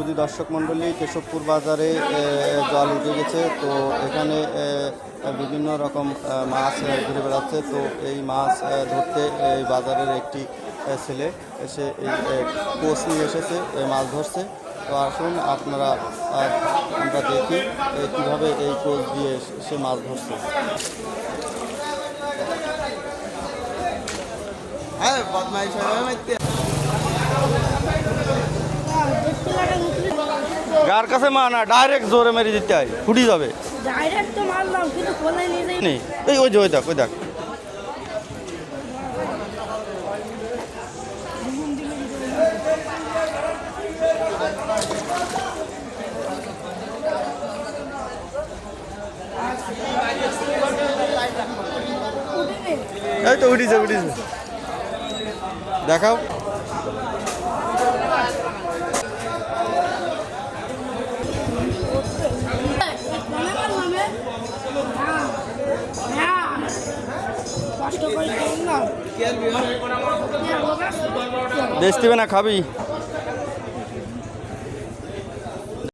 সুধী দর্শক মণ্ডলী, কেশবপুর বাজারে জল উঠে গেছে। তো এখানে বিভিন্ন রকম মাছ ঘুরে বেড়াচ্ছে। তো এই মাছ ধরতে এই বাজারের একটি ছেলে এসে এই কোচ নিয়ে এসেছে মাছ ধরছে। তো আসুন আপনারা আমরা দেখি কীভাবে এই কোচ দিয়ে সে মাছ ধরছে। গার কাছে মা না ডাইরেক্ট জোরে মেরে দিতে হয় ফুটি যাবে। ডাইরেক্ট তো মারলাম কিন্তু কোলায় নিয়ে যাই। নেই। এই ওই যে ওই দেখ ওই দেখ। এই তো উঠিছে উঠিছে। দেখাও। বেচতে না খাবি।